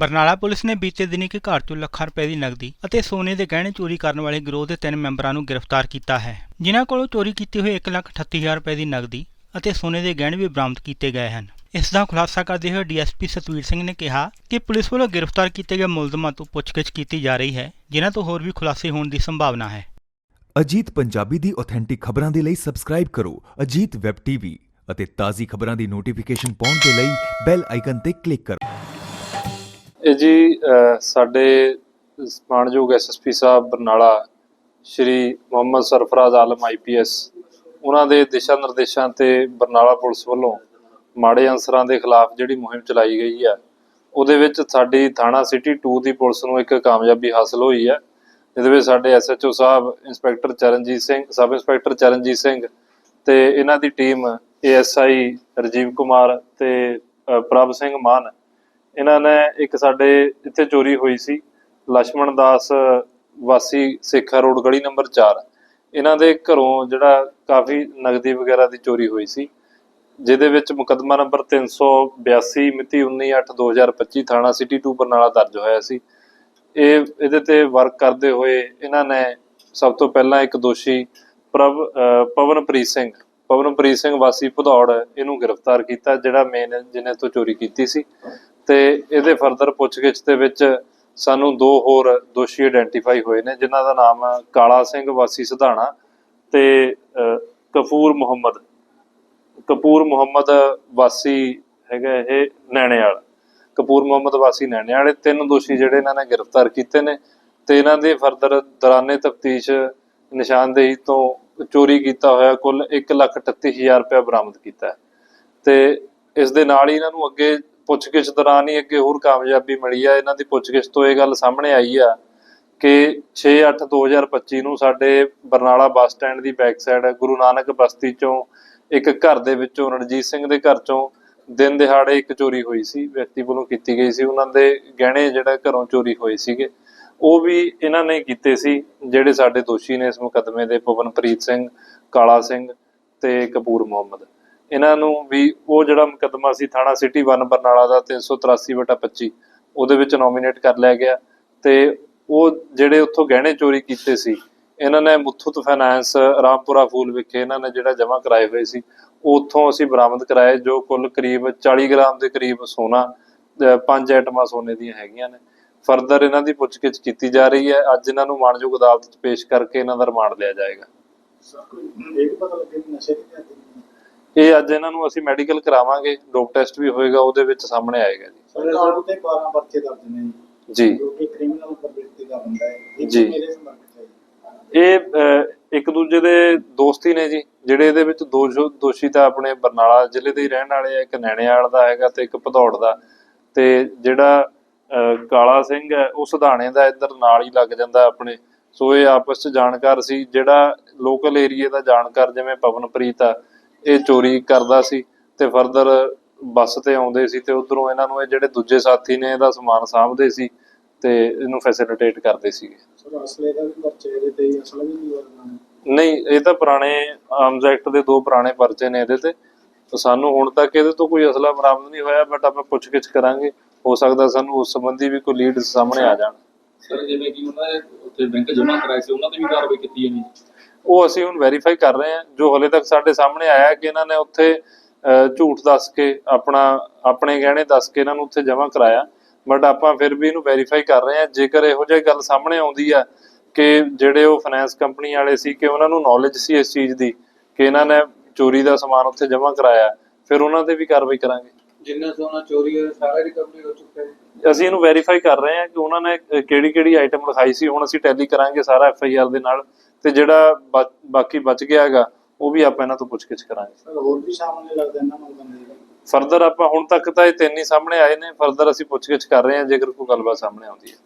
Barnala police ਨੇ ਬੀਤੇ ਦਿਨੀ ਇੱਕ ਘਰ ਚੋਂ ਲੱਖਾਂ ਰੁਪਏ ਦੀ ਨਕਦੀ ਅਤੇ ਸੋਨੇ ਦੇ ਗਹਿਣੇ ਚੋਰੀ ਕਰਨ ਵਾਲੇ ਗਿਰੋਹ ਦੇ ਤਿੰਨ ਮੈਂਬਰਾਂ ਨੂੰ ਗ੍ਰਿਫਤਾਰ ਕੀਤਾ ਹੈ। ਜਿਨ੍ਹਾਂ ਕੋਲੋਂ ਚੋਰੀ ਕੀਤੀ ਹੋਈ 138000 ਰੁਪਏ ਦੀ ਨਕਦੀ ਅਤੇ ਸੋਨੇ ਦੇ ਗਹਿਣੇ ਵੀ ਬਰਾਮਦ ਕੀਤੇ ਗਏ ਹਨ। ਇਸ ਦਾ ਖੁਲਾਸਾ ਕਰਦੇ ਹੋਏ ਡੀਐਸਪੀ ਸਤਵੀਰ ਸਿੰਘ ਨੇ ਕਿਹਾ ਕਿ ਪੁਲਿਸ ਵੱਲੋਂ ਗ੍ਰਿਫਤਾਰ ਕੀਤੇ ਗਏ ਮੁਲਜ਼ਮਾਂ ਤੋਂ ਪੁੱਛਗਿੱਛ ਕੀਤੀ ਜਾ ਰਹੀ ਹੈ, ਜਿਨ੍ਹਾਂ ਤੋਂ ਹੋਰ ਵੀ ਖੁਲਾਸੇ ਹੋਣ ਦੀ ਸੰਭਾਵਨਾ ਹੈ। ਅਜੀਤ ਪੰਜਾਬੀ ਦੀ ਆਥੈਂਟਿਕ ਖਬਰਾਂ ਦੇ ਲਈ ਸਬਸਕ੍ਰਾਈਬ ਕਰੋ ਅਜੀਤ ਵੈਬ ਟੀਵੀ ਅਤੇ ਤਾਜ਼ੀ ਖਬਰਾਂ ਦੀ ਨੋਟੀਫਿਕੇਸ਼ਨ ਪਾਉਣ ਦੇ ਲਈ ਬੈਲ ਆਈਕਨ ਤੇ ਕਲਿੱਕ ਕਰੋ। ਇਹ ਜੀ ਸਾਡੇ ਮਾਣਯੋਗ ਐਸਐਸਪੀ ਸਾਹਿਬ, ਬਰਨਾਲਾ, ਸ਼੍ਰੀ ਮੁਹੰਮਦ ਸਰਫਰਾਜ਼ ਆਲਮ ਆਈਪੀਐਸ ਉਹਨਾਂ ਦੇ ਦਿਸ਼ਾ ਨਿਰਦੇਸ਼ਾਂ ਤੇ ਬਰਨਾਲਾ ਪੁਲਿਸ ਵੱਲੋਂ ਮਾੜੇ ਅਨਸਰਾਂ ਦੇ ਖਿਲਾਫ ਜਿਹੜੀ ਮੁਹਿੰਮ ਚਲਾਈ ਗਈ ਹੈ, ਉਹਦੇ ਵਿੱਚ ਸਾਡੀ ਥਾਣਾ ਸਿਟੀ 2 ਦੀ ਪੁਲਿਸ ਨੂੰ ਇੱਕ ਕਾਮਯਾਬੀ ਹਾਸਲ ਹੋਈ ਹੈ। ਜਿਹਦੇ ਵਿੱਚ ਸਾਡੇ ਐਸਐਚਓ ਸਾਹਿਬ, inspector Charanjit Singh, sub inspector Charanjit Singh ਤੇ ਇਹਨਾਂ ਦੀ ਟੀਮ ਏਐਸਆਈ ਰਜੀਵ ਕੁਮਾਰ ਤੇ ਪ੍ਰਭ ਸਿੰਘ ਮਾਨ ਇਹਨਾਂ ਨੇ ਇੱਕ ਸਾਡੇ ਇੱਥੇ ਚੋਰੀ ਹੋਈ ਸੀ ਲక్ష్మణ ਦਾਸ ਵਾਸੀ ਸੇਖਾ ਰੋਡ ਗਲੀ ਨੰਬਰ 4 ਇਹਨਾਂ ਦੇ ਘਰੋਂ ਜਿਹੜਾ ਕਾਫੀ ਨਗਦੀ ਵਗੈਰਾ ਦੀ ਚੋਰੀ ਹੋਈ ਸੀ, ਜਿਹਦੇ ਵਿੱਚ ਮੁਕਦਮਾ ਨੰਬਰ 382 ਮਿਤੀ 19/8/2025 ਥਾਣਾ ਸਿਟੀ 2 ਬਰਨਾਲਾ ਦਰਜ ਹੋਇਆ ਸੀ। ਇਹ, ਇਹਦੇ ਤੇ ਵਰਕ ਕਰਦੇ ਹੋਏ ਇਹਨਾਂ ਨੇ ਸਭ ਤੋਂ ਪਹਿਲਾਂ ਇੱਕ ਦੋਸ਼ੀ ਪ੍ਰਭ ਪਵਨਪ੍ਰੀਤ ਸਿੰਘ ਪਵਨਪ੍ਰੀਤ ਸਿੰਘ ਵਾਸੀ ਭਦੌੜ ਇਹਨੂੰ ਗ੍ਰਿਫਤਾਰ ਕੀਤਾ, ਜਿਹੜਾ ਮੇਨ ਜਿਹਨੇ ਤੋਂ ਚੋਰੀ ਕੀਤੀ ਸੀ। ਤੇ ਇਹਦੇ ਫਰਦਰ ਪੁੱਛਗਿੱਛ ਦੇ ਵਿੱਚ ਸਾਨੂੰ ਦੋ ਹੋਰ ਦੋਸ਼ੀ ਆਇਡੈਂਟੀਫਾਈ ਹੋਏ ਨੇ, ਜਿਨ੍ਹਾਂ ਦਾ ਨਾਮ ਹੈ ਕਾਲਾ ਸਿੰਘ, ਵਾਸੀ ਸਿਧਾਣਾ ਤੇ ਕਪੂਰ ਮੁਹੰਮਦ। ਕਪੂਰ ਮੁਹੰਮਦ ਵਾਸੀ ਹੈਗਾ ਇਹ ਨੈਣੇਵਾਲ। ਕਪੂਰ ਮੁਹੰਮਦ ਵਾਸੀ ਨੈਣੇਵਾਲ, ਇਹ ਤਿੰਨ ਦੋਸ਼ੀ ਜਿਹੜੇ ਇਹਨਾਂ ਨੇ ਗ੍ਰਿਫਤਾਰ ਕੀਤੇ ਨੇ ਤੇ ਇਹਨਾਂ ਦੇ ਫਰਦਰ ਦੌਰਾਨੇ ਤਫਤੀਸ਼ ਨਿਸ਼ਾਨਦੇਹੀ ਤੋਂ ਚੋਰੀ ਕੀਤਾ ਹੋਇਆ ਕੁੱਲ 138000 ਰੁਪਏ ਬਰਾਮਦ ਕੀਤਾ। ਤੇ ਇਸ ਦੇ ਨਾਲ ਹੀ ਇਹਨਾਂ ਨੂੰ ਅੱਗੇ ਪੁੱਛਗਿੱਛ ਦੌਰਾਨ ਹੀ ਅੱਗੇ ਹੋਰ ਕਾਮਯਾਬੀ ਮਿਲੀ ਆ। ਇਹਨਾਂ ਦੀ ਪੁੱਛਗਿੱਛ ਤੋਂ ਇਹ ਗੱਲ ਸਾਹਮਣੇ ਆਈ ਆ ਕਿ 6/8/2025 ਨੂੰ ਸਾਡੇ ਬਰਨਾਲਾ ਬੱਸ ਸਟੈਂਡ ਦੀ ਬੈਕ ਸਾਈਡ ਗੁਰੂ ਨਾਨਕ ਬਸਤੀ ਚੋਂ ਇੱਕ ਘਰ ਦੇ ਵਿੱਚੋਂ ਰਣਜੀਤ ਸਿੰਘ ਦੇ ਘਰ ਚੋਂ ਦਿਨ ਦਿਹਾੜੇ ਇੱਕ ਚੋਰੀ ਹੋਈ ਸੀ। ਵਿਅਕਤੀ ਵੱਲੋਂ ਕੀਤੀ ਗਈ ਸੀ। ਉਹਨਾਂ ਦੇ ਗਹਿਣੇ ਜਿਹੜਾ ਘਰੋਂ ਚੋਰੀ ਹੋਏ ਸੀਗੇ। ਉਹ ਵੀ ਇਹਨਾਂ ਨੇ ਕੀਤੇ ਸੀ, ਜਿਹੜੇ ਸਾਡੇ ਦੋਸ਼ੀ ਨੇ ਇਸ ਮੁਕੱਦਮੇ ਦੇ ਪਵਨਪ੍ਰੀਤ ਸਿੰਘ, ਕਾਲਾ ਸਿੰਘ ਤੇ ਕਪੂਰ ਮੁਹੰਮਦ। ਇਹਨਾਂ ਨੂੰ ਵੀ ਉਹ ਜਿਹੜਾ ਮੁਕੱਦਮਾ ਸੀ ਥਾਣਾ ਸਿਟੀ 1 ਬਰਨਾਲਾ ਦਾ 383/25 ਉਹਦੇ ਵਿੱਚ ਨੋਮੀਨੇਟ ਕਰ ਲਿਆ ਗਿਆ ਤੇ ਉਹ ਜਿਹੜੇ ਉੱਥੋਂ ਗਹਿਣੇ ਚੋਰੀ ਕੀਤੇ ਸੀ, ਇਹਨਾਂ ਨੇ ਮੁੱਥੂਤ ਫਾਈਨਾਂਸ ਰਾਮਪੁਰਾ ਫੂਲ ਵਿਖੇ ਇਹਨਾਂ ਨੇ ਜਿਹੜਾ ਜਮ੍ਹਾਂ ਕਰਾਏ ਹੋਏ ਸੀ, ਉੱਥੋਂ ਅਸੀਂ ਬਰਾਮਦ ਕਰਾਏ ਜੋ ਕੁੱਲ ਕਰੀਬ 40 ਗ੍ਰਾਮ ਦੇ ਕਰੀਬ ਸੋਨਾ ਪੰਜ ਆਈਟਮਾਂ ਸੋਨੇ ਦੀਆਂ ਹੈਗੀਆਂ ਨੇ। ਫਰਦਰ ਇਹਨਾਂ ਦੀ ਪੁੱਛਗਿੱਛ ਕੀਤੀ ਜਾ ਰਹੀ ਹੈ, ਅੱਜ ਇਹਨਾਂ ਨੂੰ ਮਾਣਯੋਗ ਅਦਾਲਤ 'ਚ ਪੇਸ਼ ਕਰਕੇ ਇਹਨਾਂ ਦਾ ਰਿਮਾਂਡ ਲਿਆ ਜਾਏਗਾ। ਇਹ ਪਤਾ ਲੱਗੇ ਨਸ਼ੇ ਦੀ ਇਹ ਅੱਜ ਇਹਨਾਂ ਨੂੰ ਅਸੀਂ ਮੈਡੀਕਲ ਕਰਾਵਾਂਗੇ ਡੋਪ ਟੈਸਟ ਵੀ ਹੋਏਗਾ ਉਹਦੇ ਵਿੱਚ ਸਾਹਮਣੇ ਆਏਗਾ ਜੀ। ਸਰਕਾਰ ਤੇ 12 ਪਰਚੇ ਦਰਜ ਨੇ। ਜੀ। ਜੋ ਕਿ ਕ੍ਰਿਮੀਨਲ ਪ੍ਰਵਿਰਤੀ ਦਾ ਹੁੰਦਾ ਹੈ। ਇਹ। ਮੇਰੇ ਇੱਕ ਦੂਜੇ ਦੇ ਦੋਸਤੀ ਨੇ ਜੀ ਜਿਹੜੇ ਇਹਦੇ ਵਿੱਚ ਦੋਸ਼ੀ ਤਾਂ ਆਪਣੇ ਬਰਨਾਲਾ ਜ਼ਿਲ੍ਹੇ ਦੇ ਹੀ ਰਹਿਣ ਵਾਲੇ ਆ ਇੱਕ ਨੈਣੇਵਾਲ ਦਾ ਹੈਗਾ ਤੇ ਇੱਕ ਭਦੌੜ ਦਾ। ਤੇ ਜਿਹੜਾ ਕਾਲਾ ਸਿੰਘ ਹੈ ਉਹ ਸੁਧਾਣੇ ਦਾ ਇੱਧਰ ਨਾਲ ਹੀ ਲੱਗ ਜਾਂਦਾ ਆਪਣੇ। ਸੋ ਇਹ ਆਪਸ ਚ ਜਾਣਕਾਰ ਸੀ ਜਿਹੜਾ ਲੋਕਲ ਏਰੀਏ ਦਾ ਜਾਣਕਾਰ ਜਿਵੇਂ ਪਵਨਪ੍ਰੀਤ ਆ ਇਹ ਚੋਰੀ ਕਰਦਾ ਸੀ ਤੇ ਫਰਦਰ ਬੱਸ ਤੇ ਆਉਂਦੇ ਸੀ ਤੇ ਉਧਰੋਂ ਇਹਨਾਂ ਨੂੰ ਇਹ ਜਿਹੜੇ ਦੂਜੇ ਸਾਥੀ ਨੇ ਇਹਦਾ ਸਮਾਨ ਸਾਂਭਦੇ ਸੀ ਤੇ ਇਹਨੂੰ ਫੈਸਿਲਿਟੇਟ ਕਰਦੇ ਸੀਗੇ। ਸਰ ਅਸਲੇ ਦਾ ਵੀ ਪਰਚੇ ਇਹਦੇ ਤੇ ਹੀ ਅਸਲ ਵੀ ਨਹੀਂ ਵਰਨਾ ਨਹੀਂ ਇਹ ਤਾਂ ਪੁਰਾਣੇ ਆਰਮਸ ਐਕਟ ਦੇ ਦੋ ਪੁਰਾਣੇ ਪਰਚੇ ਨੇ ਇਹਦੇ ਤੇ। ਤਾਂ ਸਾਨੂੰ ਹੁਣ ਤੱਕ ਇਹਦੇ ਤੋਂ ਕੋਈ ਅਸਲਾ ਬਰਾਮਦ ਨਹੀਂ ਹੋਇਆ ਬਟ ਆਪਾਂ ਪੁੱਛਗਿੱਛ ਕਰਾਂਗੇ। ਹੋ ਸਕਦਾ ਸਾਨੂੰ ਉਸ ਸੰਬੰਧੀ ਵੀ ਕੋਈ ਲੀਡ ਸਾਹਮਣੇ ਆ ਜਾਣ। ਸਰ ਜਿਵੇਂ ਕਿ ਉਹਨਾਂ ਨੇ ਉੱਥੇ ਬੈਂਕ ਜਮ੍ਹਾਂ ਕਰਾਏ ਸੀ ਉਹਨਾਂ ਤੇ ਵੀ ਕਾਰਵਾਈ ਕੀਤੀ ਹੈ ਨਹੀਂ ਉਹ ਅਸੀਂ ਹੁਣ ਵੈਰੀਫਾਈ ਕਰ ਰਹੇ ਹਾਂ ਜੋ ਹਲੇ ਤੱਕ ਸਾਡੇ ਸਾਹਮਣੇ ਆਇਆ ਕਿ ਇਹਨਾਂ ਨੇ ਉੱਥੇ ਝੂਠ ਦੱਸ ਕੇ ਆਪਣਾ ਆਪਣੇ ਗਹਿਣੇ ਦੱਸ ਕੇ ਇਹਨਾਂ ਨੂੰ ਉੱਥੇ ਜਮ੍ਹਾਂ ਕਰਾਇਆ। ਬਟ ਆਪਾਂ ਫਿਰ ਵੀ ਇਹਨੂੰ ਵੈਰੀਫਾਈ ਕਰ ਰਹੇ ਹਾਂ। ਜੇਕਰ ਇਹੋ ਜਿਹੀ ਗੱਲ ਸਾਹਮਣੇ ਆਉਂਦੀ ਆ ਕਿ ਜਿਹੜੇ ਉਹ ਫਾਈਨੈਂਸ ਕੰਪਨੀ ਵਾਲੇ ਸੀ ਕਿ ਉਹਨਾਂ ਨੂੰ ਨੌਲੇਜ ਸੀ ਇਸ ਚੀਜ਼ ਦੀ ਕਿ ਇਹਨਾਂ ਨੇ ਚੋਰੀ ਦਾ ਸਮਾਨ ਉੱਥੇ ਜਮ੍ਹਾਂ ਕਰਾਇਆ ਫਿਰ ਉਹਨਾਂ ਤੇ ਵੀ ਕਾਰਵਾਈ ਕਰਾਂਗੇ। ਜਿੰਨਾ ਸੋਨਾ ਚੋਰੀ ਹੋਇਆ ਸਾਰਾ ਰਿਕਵਰੀ ਹੋ ਚੁੱਕਾ ਹੈ। ਅਸੀਂ ਇਹਨੂੰ ਵੈਰੀਫਾਈ ਕਰ ਰਹੇ ਹਾਂ ਕਿ ਉਹਨਾਂ ਨੇ ਕਿਹੜੀ ਕਿਹੜੀ ਆਈਟਮ ਲਿਖਾਈ ਸੀ। ਹੁਣ ਅਸੀਂ ਟੈਲੀ ਕਰਾਂਗੇ ਸਾਰਾ ਐਫ ਆਈ ਆਰ ਦੇ ਨਾਲ। ਤੇ ਜਿਹੜਾ ਬਾਕੀ ਬਚ ਗਿਆ ਹੈਗਾ ਉਹ ਵੀ ਆਪਾਂ ਇਹਨਾਂ ਤੋਂ ਪੁੱਛਗਿੱਛ ਕਰਾਂਗੇ। ਸਰ ਹੋਰ ਵੀ ਸਾਹਮਣੇ ਲੱਗਦਾ ਇਹਨਾਂ ਬੰਦੇ ਦਾ? ਫਰਦਰ ਆਪਾਂ ਹੁਣ ਤੱਕ ਤਾਂ ਇਹ ਤਿੰਨ ਹੀ ਸਾਹਮਣੇ ਆਏ ਨੇ ਫਰਦਰ ਅਸੀਂ ਪੁੱਛਗਿੱਛ ਕਰ ਰਹੇ ਹਾਂ ਜੇਕਰ ਕੋਈ ਗੱਲਬਾਤ ਸਾਹਮਣੇ ਆਉਂਦੀ ਹੈ।